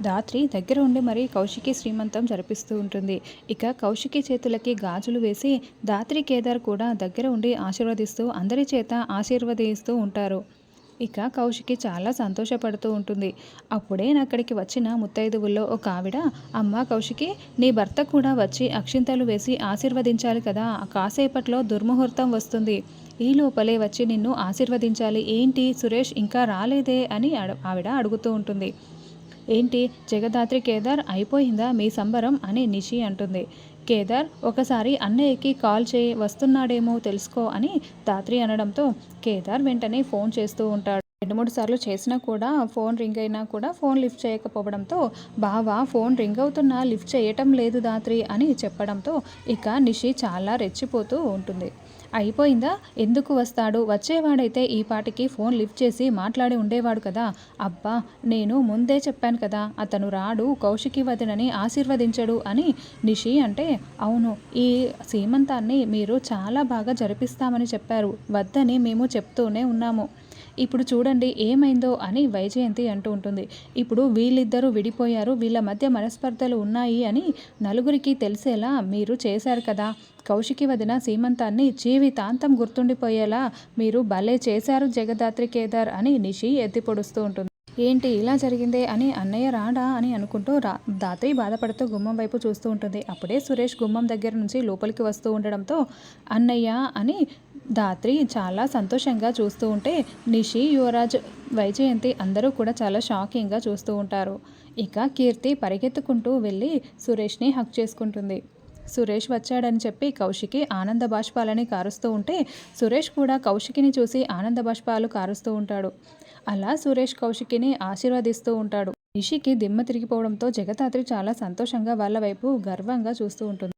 రాత్రి దగ్గర ఉండి మరి కౌశికి శ్రీమంతం జరిపిస్తూ ఉంటుంది. ఇక కౌశికి చేతులకి గాజులు వేసి దాత్రి కేదార్ కూడా దగ్గర ఉండి ఆశీర్వదిస్తూ అందరి చేత ఆశీర్వదిస్తూ ఉంటారు. ఇక కౌశికి చాలా సంతోషపడుతూ ఉంటుంది. అప్పుడే అక్కడికి వచ్చిన ముత్తైదువుల్లో ఒక ఆవిడ అమ్మ కౌశికి నీ భర్త కూడా వచ్చి అక్షింతలు వేసి ఆశీర్వదించాలి కదా కాసేపట్లో దుర్ముహూర్తం వస్తుంది. ఈ లోపలే వచ్చి నిన్ను ఆశీర్వదించాలి. ఏంటి సురేష్ ఇంకా రాలేదే? అని ఆవిడ అడుగుతూ ఉంటుంది. ఏంటి? జగదాత్రి కేదార్ అయిపోయిందా మీ సంబరం అని నిషి అంటుంది. కేదార్ ఒకసారి అన్నయ్యకి కాల్ చేయి వస్తున్నాడేమో తెలుసుకో అని దాత్రి అనడంతో కేదార్ వెంటనే ఫోన్ చేస్తూ ఉంటాడు. రెండు మూడు సార్లు చేసినా కూడా ఫోన్ రింగ్ అయినా కూడా ఫోన్ లిఫ్ట్ చేయకపోవడంతో బావ ఫోన్ రింగ్ అవుతున్నా లిఫ్ట్ చేయటం లేదు దాత్రి అని చెప్పడంతో ఇక నిషి చాలా రెచ్చిపోతూ ఉంటుంది. అయిపోయిందా? ఎందుకు వస్తాడు? వచ్చేవాడైతే ఈ పాటికి ఫోన్ లిఫ్ట్ చేసి మాట్లాడి ఉండేవాడు కదా. అబ్బా నేను ముందే చెప్పాను కదా అతను రాడు కౌశికి వదినని ఆశీర్వదించడు అని నిషి అంటే అవును ఈ సీమంతాన్ని మీరు చాలా బాగా జరిపిస్తామని చెప్పారు. వద్దని మేము చెప్తూనే ఉన్నాము. ఇప్పుడు చూడండి ఏమైందో అని వైజయంతి అంటూ ఉంటుంది. ఇప్పుడు వీళ్ళిద్దరూ విడిపోయారు. వీళ్ళ మధ్య మనస్పర్ధలు ఉన్నాయి అని నలుగురికి తెలిసేలా మీరు చేశారు కదా. కౌశికి వదిన సీమంతాన్ని జీవితాంతం గుర్తుండిపోయేలా మీరు భలే చేశారు జగదాత్రి కేదార్ అని నిషి ఎత్తిపొడుస్తూ ఉంటుంది. ఏంటి ఇలా జరిగిందే అని అన్నయ్య రాడా అని అనుకుంటూ రా దాత్రి బాధపడుతూ గుమ్మం వైపు చూస్తూ ఉంటుంది. అప్పుడే సురేష్ గుమ్మం దగ్గర నుంచి లోపలికి వస్తూ ఉండడంతో అన్నయ్య అని దాత్రి చాలా సంతోషంగా చూస్తూ ఉంటే నిషి యువరాజ్ వైజయంతి అందరూ కూడా చాలా షాకింగ్గా చూస్తూ ఉంటారు. ఇక కీర్తి పరిగెత్తుకుంటూ వెళ్ళి సురేష్ని హక్ చేసుకుంటుంది. సురేష్ వచ్చాడని చెప్పి కౌశికి ఆనంద బాష్పాలని కారుస్తూ ఉంటే సురేష్ కూడా కౌశికిని చూసి ఆనంద బాష్పాలు కారుస్తూ ఉంటాడు. అలా సురేష్ కౌశికిని ఆశీర్వదిస్తూ ఉంటాడు. నిషికి దిమ్మ తిరిగిపోవడంతో జగతాత్రి చాలా సంతోషంగా వాళ్ళ వైపు గర్వంగా చూస్తూ ఉంటుంది.